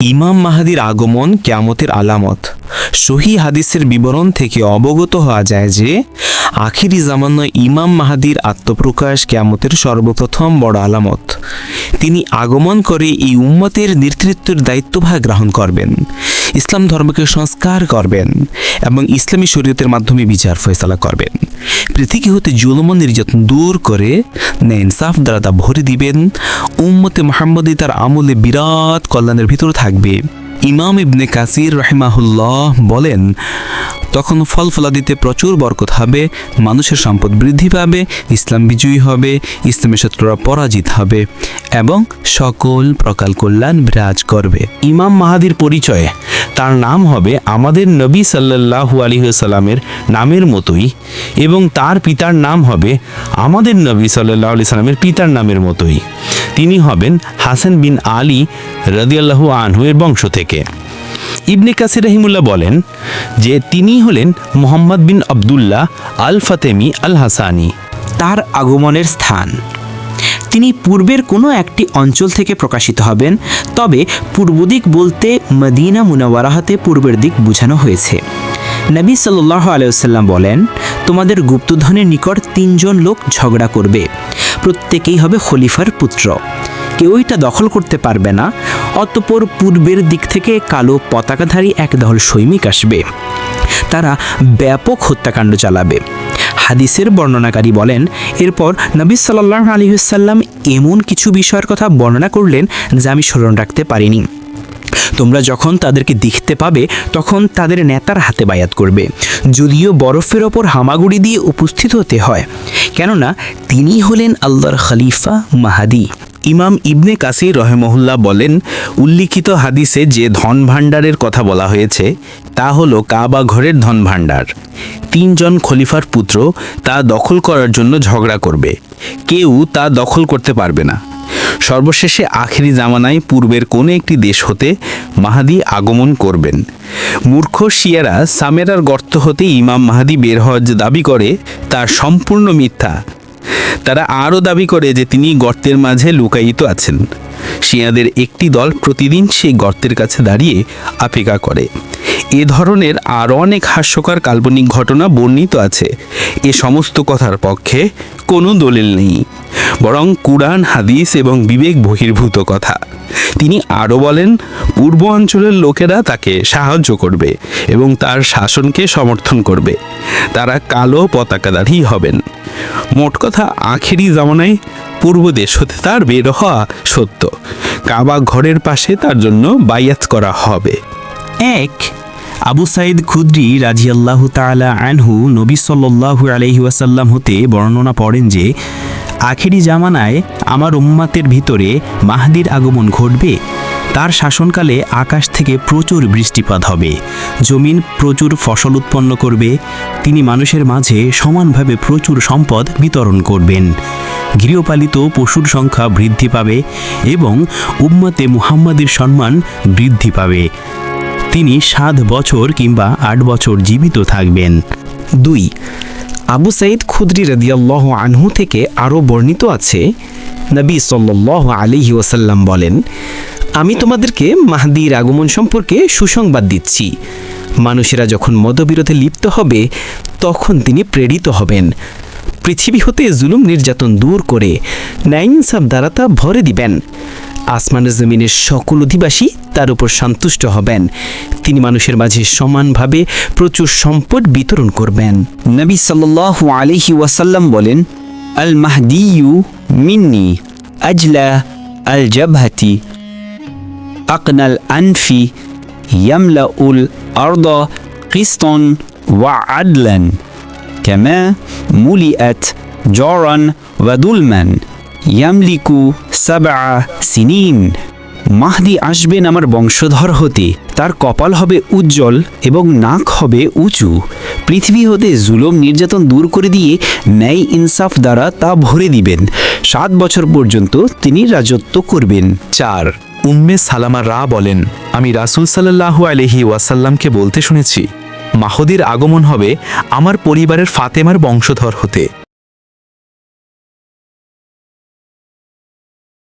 ইমাম মাহাদির আগমন কেয়ামতের আলামত। সহি হাদিসের বিবরণ থেকে অবগত হওয়া যায় যে, আখিরি জামান্য ইমাম মাহাদির আত্মপ্রকাশ কেয়ামতের সর্বপ্রথম বড় আলামত। তিনি আগমন করে এই উম্মতের নেতৃত্বের দায়িত্বভার গ্রহণ করবেন। ইসলাম ধর্মকে সংস্কার করবেন এবং ইসলামী শরীয়তের মাধ্যমে বিচার ফয়সালা করবেন। পৃথিবী হতে জুলম নির্যাতন দূর করে ন্যায় ইনসাফ দ্বারা তা ভরে দিবেন। উম্মতে মোহাম্মদী তার আমলে বিরাট কল্যাণের ভিতর থাকবে। ইমাম ইবনে কাসির রাহিমাহুল্লাহ বলেন, তখন ফল ফলাদিতে প্রচুর বরকত হবে, মানুষের সম্পদ বৃদ্ধি পাবে, ইসলাম বিজয়ী হবে ইসলামের শত্রুরা পরাজিত হবে এবং সকল প্রকাল কল্যাণ বিরাজ করবে। ইমাম মাহাদির পরিচয় তার নাম হবে আমাদের নবী সাল্লাল্লাহু আলাইহি সাল্লামের নামের মতোই এবং তার পিতার নাম হবে আমাদের নবী সাল্লাল্লাহু আলাইহি সাল্লামের পিতার নামের মতোই। তিনি হবেন হাসান বিন আলী রাদিয়াল্লাহু আনহু এর বংশ থেকে। ইবনে কাসির রহিমুল্লাহ বলেন যে তিনি হলেন মোহাম্মদ বিন আবদুল্লাহ আল ফাতেমি আল হাসানি তার আগমনের স্থান। তিনি পূর্বের কোনো একটি অঞ্চল থেকে প্রকাশিত হবেন, তবে পূর্ব দিক বলতে মদিনা মুনাওয়ারাহাতে পূর্বের দিক বোঝানো হয়েছে। নবী সাল্লাহ আলাইসাল্লাম বলেন, তোমাদের গুপ্তধনের নিকট তিনজন লোক ঝগড়া করবে। প্রত্যেকেই হবে খলিফার পুত্র। কেউই তা দখল করতে পারবে না, অতপর পূর্বের দিক থেকে কালো পতাকাধারী একদল সৈনিক আসবে। তারা ব্যাপক হত্যাকাণ্ড চালাবে। হাদিসের বর্ণনাকারী বলেন, এরপর নবী সাল্লাহ আলহিসাল্লাম এমন কিছু বিষয়ের কথা বর্ণনা করলেন যা আমি স্মরণ রাখতে পারিনি। তোমরা যখন তাদেরকে দেখতে পাবে, তখন তাদের নেতার হাতে বায়াত করবে। যদিও বরফের ওপর হামাগুড়ি দিয়ে উপস্থিত হতে হয়, কেননা তিনি হলেন আল্লাহর খলিফা মাহাদি। ইমাম ইবনে কাসির রহেমহুল্লাহ বলেন, উল্লিখিত হাদিসে যে ধন ভাণ্ডারের কথা বলা হয়েছে, তা হলো কাবা ঘরের ধন ভাণ্ডার তিনজন খলিফার পুত্র তা দখল করার জন্য ঝগড়া করবে। কেউ তা দখল করতে পারবে না। সর্বশেষে আখেরি জামানায় পূর্বের কোনো একটি দেশ হতে মাহাদি আগমন করবেন। মূর্খ শিয়ারা সামেরার গর্ত হতে ইমাম মাহাদি বের হওয়ার যে দাবি করে তা সম্পূর্ণ মিথ্যা। তারা আরও দাবি করে যে তিনি গর্তের মাঝে লুকায়িত আছেন। শিয়াদের একটি দল প্রতিদিন সেই গর্তের কাছে দাঁড়িয়ে আপেক্ষা করে। এ ধরনের আরও অনেক হাস্যকর কাল্পনিক ঘটনা বর্ণিত আছে। এ সমস্ত কথার পক্ষে কোনো দলিল নেই। বরং কুরআন, হাদিস এবং বিবেক বহির্ভূত কথা। তিনি আরও বলেন, পূর্ব অঞ্চলের লোকেরা তাকে সাহায্য করবে এবং তার শাসনকে সমর্থন করবে। তারা কালো পতাকাধারী হবেন। মোট কথা, আখেরি জামানায় পূর্ব দেশ হতে তার বের হওয়া সত্য। কাবা ঘরের পাশে তার জন্য বাইয়াত করা হবে। এক, আবু সাইদ খুদ্রি রাজিয়াল্লাহু তাআলা আনহু নবী সাল্লাল্লাহু আলাইহি ওয়াসাল্লাম হতে বর্ণনা পড়েন যে আখেরি জামানায় আমার উম্মাতের ভিতরে মাহদির আগমন ঘটবে। তার শাসনকালে আকাশ থেকে প্রচুর বৃষ্টিপাত হবে। জমিন প্রচুর ফসল উৎপন্ন করবে। তিনি মানুষের মাঝে সমানভাবে প্রচুর সম্পদ বিতরণ করবেন। গৃহপালিত পশুর সংখ্যা বৃদ্ধি পাবে এবং উম্মাতে মুহাম্মাদের সম্মান বৃদ্ধি পাবে। তিনি সাত বছর কিংবা আট বছর জীবিত থাকবেন। দুই আবু সাইদ খুদরি রদিয়াল্লাহ আনহু থেকে আরও বর্ণিত আছে, নবী সাল্লাহ আলিহি ওসাল্লাম বলেন, আমি তোমাদেরকে মাহদির আগমন সম্পর্কে সুসংবাদ দিচ্ছি। মানুষেরা যখন মতবিরোধে লিপ্ত হবে, তখন তিনি প্রেরিত হবেন। পৃথিবী হতে জুলুম নির্যাতন দূর করে ন্যায়িনসাব দ্বারা তা ভরে দিবেন। আসমানের জমিনের সকল অধিবাসী তার উপর সন্তুষ্ট হবেন তিনি মানুষের মাঝে সমানভাবে প্রচুর সম্পদ বিতরণ করবেন নবী সাল্লাল্লাহু আলাইহি ওয়াসাল্লাম বলেন আল মাহদিয়ু মিন্নি আজলা আল জাবহাতি আকনাল আনফি ইয়ামলাউল আরদ কিস্তন ওয়া আদলান كما ملئت جورا وظلما ইয়ামলিকু সাবা সিনিন। মাহদি আসবেন আমার বংশধর হতে। তার কপাল হবে উজ্জ্বল এবং নাক হবে উঁচু। পৃথিবী হতে জুলম নির্যাতন দূর করে দিয়ে ন্যায় ইনসাফ দ্বারা তা ভরে দিবেন। সাত বছর পর্যন্ত তিনি রাজত্ব করবেন। চার, উম্মে সালামা রা বলেন, আমি রাসুল সাল্লাহ আলহি ওয়াসাল্লামকে বলতে শুনেছি, মাহদির আগমন হবে আমার পরিবারের ফাতেমার বংশধর হতে।